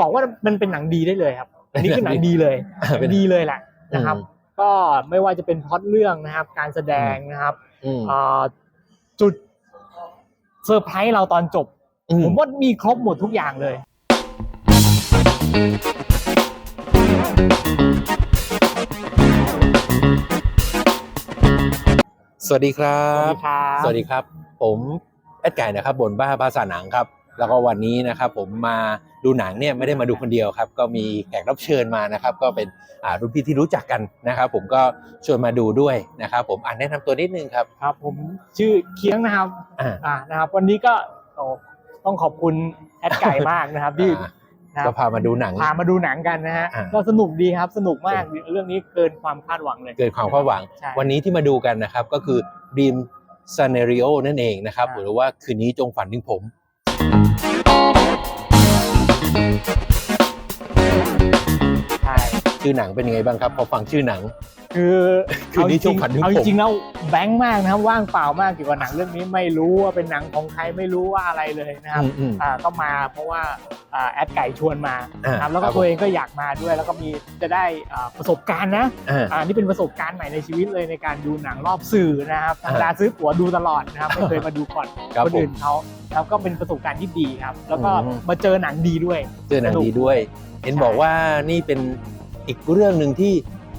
บอกว่ามันเป็นหนังดีได้เลยครับอันนี้คือหนังดีเลยเป็นดีเลยแหละนะครับอืมก็ไม่ว่าจะเป็นพล็อตเรื่องนะครับ การแสดงนะครับอืมเอ่อจุดเซอร์ไพรส์เราตอนจบอืผมว่ามีครบหมดทุกอย่างเลยสวัสดีครัสวัสบดีครับ สวัสดีครับ ผมแอดไก่นะครับบนบ้าภาษาหนังครับ แล้วก็วันนี้นะครับผมมา ดูหนังเนี่ยไม่ได้มาดูคนเดียวครับ ก็มีแขกรับเชิญมานะครับ ก็เป็นอ่ารุ่นพี่ที่รู้จักกันนะครับ ผมก็ชวนมาดูด้วยนะครับ ผมอ่านแนะนำตัวนิดนึงครับครับ ผมชื่อเคียงนะครับอ่าอ่านะครับ วันนี้ก็โอ้ต้องขอบคุณแอดไก่มากนะครับที่อ่านะคก็รับพามาดูหนังพามาดูหนังกันนะฮะอ่าก็สนุกดีครับสนุกมากเรื่องนี้เกินความคาดหวังเลย เกิดความคาดหวังใช่วันนี้ที่มาดูกันนะครับ ก็คือ Dream Scenario นั่นเองนะครับอ่าหรือว่าคืนนี้จงฝันถึงผม ใช่ชื่อหนังเป็นยังไงบ้างครับ พอฟังชื่อหนัง คือคืนนี้ช่วงฝันถึงผมเอาจริงๆแล้วแบงค์มากนะครับว่างเปล่ามากเกี่ยวกับหนังเรื่องนี้ไม่รู้ว่าเป็นหนังของใครไม่รู้ว่าอะไรเลยนะครับอืมอืมอ่าก็มาเพราะว่าอ่าแอดไก่ชวนมาอ่าครับแล้วครัก็บตัวเองก็อยากมาด้วย แล้วก็มีจะได้อ่าประสบการณ์นะอ่า อ่านี่เป็นประสบการณ์ใหม่ในชีวิตเลยในการดูหนังรอบสื่อนะครับธรอ่ารมดาซื้อตั๋วดูตลอดนะครับไม่เคยมาดูก่อนครับคนผม อื่นเขาแล้วก็เป็นประสบการณ์ที่ดีครับ แล้วก็อืม มาเจอหนังดีด้วย เจอหนังสนุกดีด้วย เห็นใช่บอกว่านี่เป็น อีกเรื่องหนึ่งที่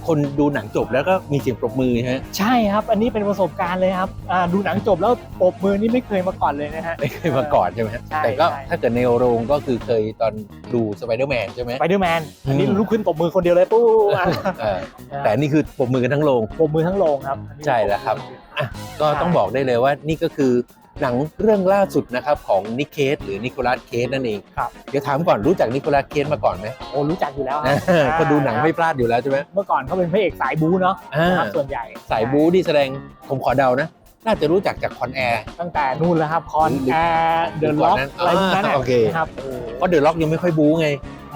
คนดูหนังจบแล้วก็มีเสียงปรบมือฮะใช่ครับ อันนี้เป็นประสบการณ์เลยครับอ่าดูหนังจบแล้วปรบมือนี่ไม่เคยมาก่อนเลยนะฮะ ไม่เคยมาก่อนใช่ไหมฮะใช่แต่ก็ใช่ ถ้าเกิดในโรงก็คือเคยตอนดูสไปเดอร์แมนใช่ไหม ไปเดอร์แมนอันนี้อืม ลุกขึ้นปรบมือคนเดียวเลยปุ๊บอะเออแต่นี่คือปรบมือกันทั้งโรง ปรบมือทั้งโรงครับอันนี้ใช่แล้วครับอะก็ใช่ต้องบอกได้เลยว่านี่ก็คือ หนังเรื่องล่าสุดนะครับของนิเคสหรือนิโคลัสเคสนั่นเองครับ เดี๋ยวถามก่อนรู้จักนิโคลัสเคสมาก่อนไหมโอ้รู้จักอยู่แล้วครับคนดูหนังไม่พลาดอยู่แล้วใช่ไหมเมื่อก่อนเขาเป็นพระเอกสายบู๊เนาะอ่านะครับส่วนใหญ่สายบู๊ที่แสดงผมขอเดานะ น่าจะรู้จักจากคอนแอร์ตั้งแต่นู่นแล้วครับคอนหรือแอร์เดอะหรือก่ล็ออนกนั้นอะไรพวกนั้นอ่าน่ะโอเคนะครับเพราะเดอะล็อกยังไม่ค่อยบู๊ไง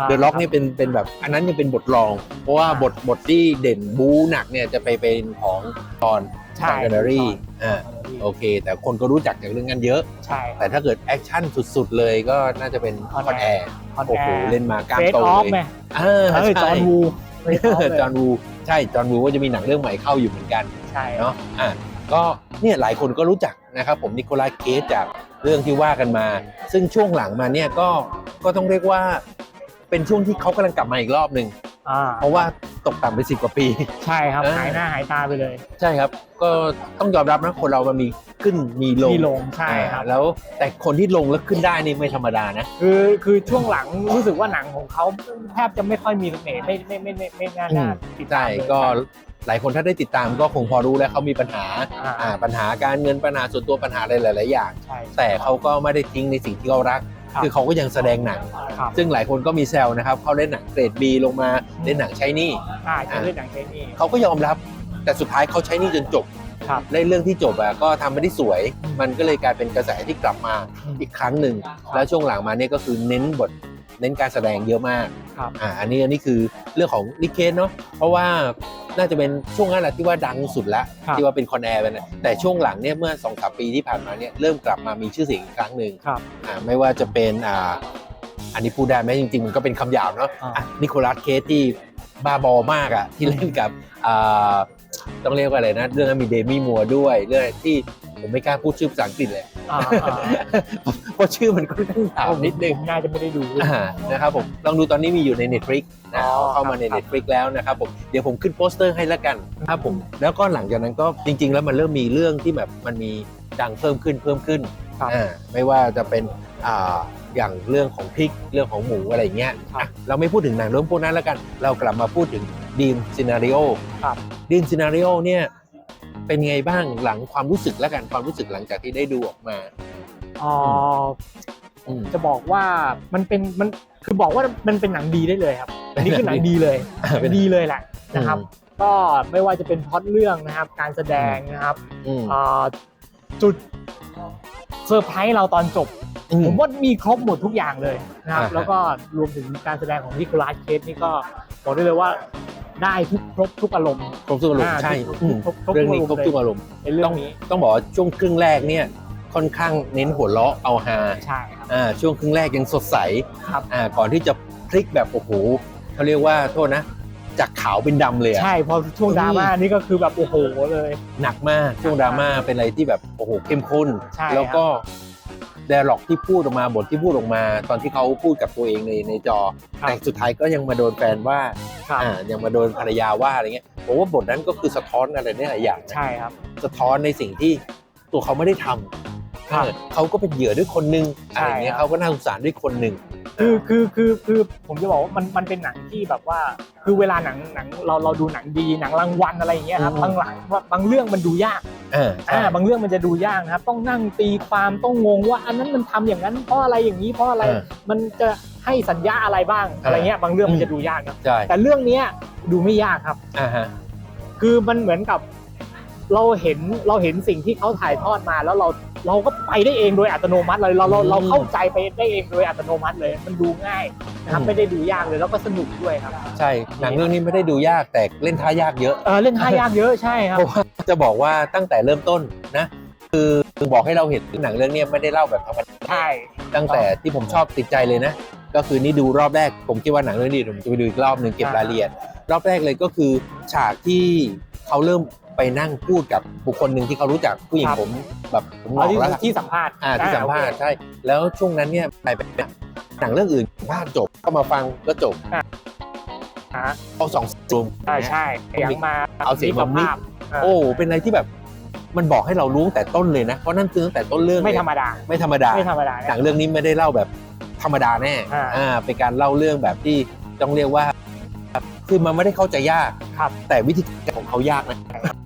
เดอะล็อกนี่เป็นเป็นแบบอันนั้นยังเป็นบทรอง เพราะว่าบทบทที่เด่นบู๊หนักเนี่ยจะไปเป็นของตอนใช่แกนนารีอ่า โอเค แต่คนก็รู้จักจากเรื่องนั้นเยอะ ใช่แต่ถ้าเกิดแอคชั่นสุดๆเลยก็น่าจะเป็นค Con อนแอ Air ร์คอนโอ้แอโหร์เล่นมากล้ามเฟสโตออฟเลยไหมเออเออจใช่อห์นวูจอห์นวูใช่จอห์นวูก็จะมีหนังเรื่องใหม่เข้าอยู่เหมือนกันใช่เนาะอะก็เนี่ยหลายคนก็รู้จักนะครับผมนิโคลัสเคสจากเรื่องที่ว่ากันมา ซึ่งช่วงหลังมาเนี่ยก็ก็ต้องเรียกว่าเป็นช่วงที่เขากำลังกลับมาอีกรอบหนึ่งอ่าเพราะว่า ตกต่ำไปสิบกว่าปี ใช่ครับ เออ หายหน้าหายตาไปเลยใช่ครับ ก็ต้องยอมรับนะคนเรามันมีขึ้นมีลงมีลงใช่ครับ อ่าแล้วแต่คนที่ลงแล้วขึ้นได้นี่ไม่ธรรมดานะ คือคือช่วงหลังรู้สึกว่าหนังของเขาแทบจะไม่ค่อยมีเมไม่ไม่ไม่ไม่ไม่น่าอืม น่าติดตาใช่มเลยก็หลายคนถ้าได้ติดตามก็คงพอรู้แล้วเขามีปัญหาอ่าอ่าปัญหาการเงินปัญหาส่วนตัวปัญหาอะไรหลาย ๆ อย่าง ใช่แต่เขาก็ไม่ได้ทิ้งในสิ่งที่เขารัก ครับ คือเขาก็ยังแสดงหนัง ครับซึ่งหลายคนก็มีแซวนะครับเขาเล่นหนังเกรด B ลงมาเล่นหนังใช้หนี่อ่าใช่เล่นหนังใช้นี่ เขาก็ยอมรับ แต่สุดท้ายเขาใช้หนี่จนจบครับในเรื่องที่จบอะก็ทำไม่ได้สวยอืมมันก็เลยกลายเป็นกระแสที่กลับมาอืมอีกครั้งหนึ่ง แล้วช่วงหลังมาเนี่ยก็คือเน้นบทเน้นการแสดงเยอะมากครับ อ่าอันนี้อันนี้คือเรื่องของนิเคสเนาะเพราะว่า น่าจะเป็นช่วงนั้นแหละที่ว่าดังสุดละครับที่ว่าเป็นคอนแอร์ไปนะแต่ช่วงหลังเนี่ยเมื่อ2อสปีที่ผ่านมาเนี่ยเริ่มกลับมามีชื่อเสียงอีกครั้งหนึ่งครับอ่าไม่ว่าจะเป็นอ่าอันนี้พูดได้ไหมจริง ๆ มันก็เป็นคำหยาบเนาะอ่า อะนิโคลัสเคสที่บ้าบอมากอะที่เล่นกับอ่าต้องเรียกว่าอะไรนะ เรื่องนั้นมีเดมี่มัวร์ด้วย เรื่องที่ผมไม่กล้าพูดชื่อภาษาอังกฤษเลย อ่าอ่า เพราะชื่อมันก็ค่อนข้างยาวนิดนึงผมน่าจะไม่ได้ดูอ่านะครับผมลองดูตอนนี้มีอยู่ใน Netflix นะอ๋อเอาเข้ามาใน ครับ Netflix แล้วนะครับผมเดี๋ยวผมขึ้นโปสเตอร์ให้แล้วกันครับผมแล้วก็หลังจากนั้นก็จริง ๆ แล้วมันเริ่มมีเรื่องที่แบบมันมีดังเพิ่มขึ้นเพิ่มขึ้นครับ อ่าไม่ว่าจะเป็นอ่าอย่างเรื่องของพริกเรื่องของหมูอะไรเงี้ย ครับอะเราไม่พูดถึงหนังเรื่องพวกนั้นแล้วกัน เรากลับมาพูดถึงดีมซีนารีโอครับ ดีมซีนารีโอเนี่ยเป็นไงบ้างหลังความรู้สึกแล้วกันความรู้สึกหลังจากที่ได้ดูออกมา อ๋ออืมจะบอกว่ามันเป็นมันคือบอกว่ามันเป็นหนังดีได้เลยครับอันนี้คือหนังดีเลยเป็นดีเลยแหละนะครับอืมก็ไม่ว่าจะเป็นพล็อตเรื่องนะครับ การแสดงนะครับอืมอ่าจุดเซอร์ไพรส์เราตอนจบ อืผมว่ามีครบหมดทุกอย่างเลยนะครับ อ่าฮะ แล้วก็รวมถึงการแสดงของนิโคลัสเคสนี่ก็บอกได้เลยว่าได้ทุกครบทุกอารมณ์ ครบทุกอารมณ์อ่าใช่ครบอืมครบครบเรื่องนี้ทุกครบอารมณ์ทุกอารมณ์ ในเรื่องนี้ ต้องบอกว่าช่วงครึ่งแรกเนี่ย ค่อนข้างเน้นหัวเราะเอาฮาใช่ครับ อ่าช่วงครึ่งแรกยังสดใสครับ อ่าก่อนที่จะผลิกแบบโอ้โหเขาเรียกว่าโทษนะ จากขาวเป็นดำเลยอะใช่พอช่วงดราม่านี่ก็คือแบบโอ้โหเลย หนักมากช่วงดราม่าเป็นอะไรที่แบบโอ้โหเข้มข้น ใช่แล้วก็แดร์ล็อกที่พูดออกมาบทที่พูดออกมา ตอนที่เขาพูดกับตัวเองในในจอครับแต่สุดท้ายก็ยังมาโดนแฟนว่าครับอ่ายังมาโดนภรรยาว่าอะไรเงี้ยผมว่าบทนั้นก็คือสะท้อนอะไรได้หลายอย่างนะ ใช่ครับ สะท้อนในสิ่งที่ตัวเขาไม่ได้ทำ ครับเออเขาก็เป็นเหยื่อด้วยคนหนึ่งใช่อะไรเงี้ยครับเขาก็น่าสงสารด้วยคนหนึ่งคือคือคือคือผมจะบอกว่ามันมันเป็นหนังที่แบบว่า คือเวลาหนังหนังเราเราดูหนังดีหนังรางวัลอะไรอย่างเงี้ยครับอืมบางหลังว่าบางเรื่องมันดูยากเออใช่อ่าบางเรื่องมันจะดูยากนะครับต้องนั่งตีความต้องงงว่า อันนั้นมันทำอย่างนั้นเพราะอะไรอย่างนี้เพราะอะไรเออมันจะให้สัญญาอะไรบ้างอะไรเงี้ยบางเรื่องมันจะดูยากนะใช่แต่เรื่องเนี้ยดูไม่ยากครับอ่าฮะคือมันเหมือนกับ เราเห็นเราเห็นสิ่งที่เขาถ่ายทอดมาแล้วเราเราก็ไปได้เองโดยอัตโนมัติเลยเราเราเราเข้าใจไปได้เองโดยอัตโนมัติเลย มันดูง่ายนะครับไม่ได้ดูยากเลยแล้วก็สนุกด้วยครับใช่หนังเรื่องนี้ไม่ได้ดูยากแต่เล่นท่ายากเยอะเออเล่นท่ายากเยอะใช่ครับเพราะว่าจะบอกว่าตั้งแต่เริ่มต้นนะคือคือบอกให้เราเห็นหนังเรื่องเนี้ยไม่ได้เล่าแบบธรรมดาใช่ตั้งแต่ที่ผมชอบติดใจเลยนะ ก็คือนี่ดูรอบแรกผมคิดว่าหนังเรื่องนี้เดี๋ยวผมจะไปดูอีกรอบหนึ่งเก็บรายละเอียด รอบแรกเลยก็คือฉากที่เขาเริ่ม ไปนั่งพูดกับบุคคลหนึ่งที่เขารู้จักผู้หญิงผมแบบผมบเอาอกที่แล้วที่สัมภาษณ์อ่าที่สัมภาษณ์ใช่ แล้วช่วงนั้นเนี่ยไปเป็นหนังเรื่องอื่นสัมภาษณ์จบก็มาฟังก็จบอ่าเอาสองซูมใช่ใช่ยังมาเอาเสียงแบบนี้ภาพโอ้เป็นอะไรที่แบบมันบอกให้เรารู้ตั้งแต่ต้นเลยนะเพราะนั่นคือตั้งแต่ต้นเรื่องไม่เลยธรรมดา ไม่ธรรมดา ไม่ธรรมดาหนังเรื่องนี้ไม่ได้เล่าแบบธรรมดาแน่อ่าอ่าเป็นการเล่าเรื่องแบบที่ต้องเรียกว่า คือมันไม่ได้เข้าใจยาก ครับ แต่วิธีการของเขายากนะ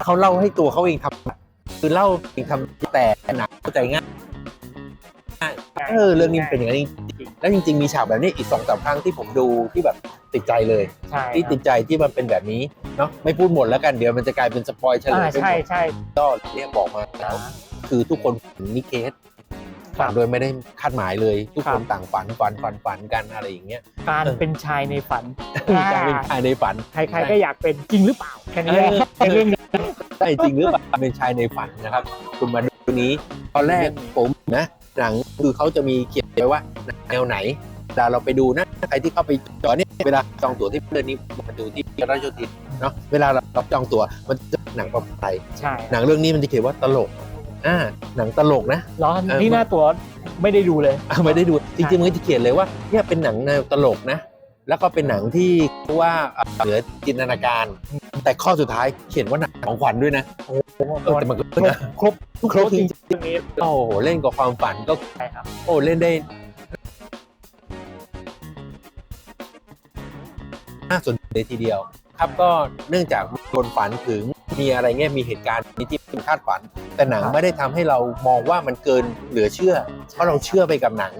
เขาเล่าให้ตัวเขาเองทำคือเล่าเองทำแต่หนังเข้าใจง่ายเออเรื่องนี้มันเป็นอย่างนั้นจริงๆแล้วจริง ๆ มีฉากแบบนี้อีกสองสามครั้งที่ผมดูที่แบบติดใจเลยใช่ที่ติดใจที่มันเป็นแบบนี้เนาะไม่พูดหมดแล้วกันเดี๋ยวมันจะกลายเป็นสปอยเฉลอ่ายไปหใช่มดใช่ก็เนี่ยบอกมาแล้วคือทุกคนฝันนิเคส ครัฝับนโดยไม่ได้คาดหมายเลย ทุกครัคบนต่างฝันฝันฝันฝันกันอะไรอย่างเงี้ยการเออเป็นชายในฝันการเป็นชายในฝันใครๆก็อยากเป็นจริงหรือเปล่าแค่นี้แหละเออแค่เรื่องนี้ใช่จริงหรือเปล่าเป็นชายในฝันนะครับ คุณมาดูนี้ตอนแรกผมนะหนังคือเขาจะมีเขียนไว้ว่าแนวไหนเวลาเราไปดูนะใครที่เข้าไปจอเนี่ยเวลาจองตั๋วที่เรื่องนี้มาดูที่ราชโยธินเนาะเวลาเราจองตั๋วมันจะหนังประไทย ใช่ หนังเรื่องนี้มันจะเขียนว่าตลก อ่าหนังตลกนะร้อนเออ นี่หน้าตัวไม่ได้ดูเลย อะไม่ได้ดูจริงๆมันก็จะเขียนเลยว่าเนี่ยเป็นหนังแนวตลกนะ แล้วก็เป็นหนังที่ว่าเอ่อเหนือจินตนาการ แต่ข้อสุดท้ายเขียนว่าหนังของขวัญด้วยนะโอ้โหเออแต่มันก็ครบครบทุกครบจจริริงงๆเรื่องนี้โอ้โหเล่นกับความฝันก็ใช่ครับ โอ้เล่นได้น่าสนใจทีเดียว ครับก็เนื่องจากคนฝันถึงมีอะไรเงี้ยมีเหตุการณ์นี้ที่เป็นคาดฝัน แต่หนังไม่ได้ทำให้เรามองว่ามันเกินเหลือเชื่อ เพราะเราเชื่อไปกับหนัง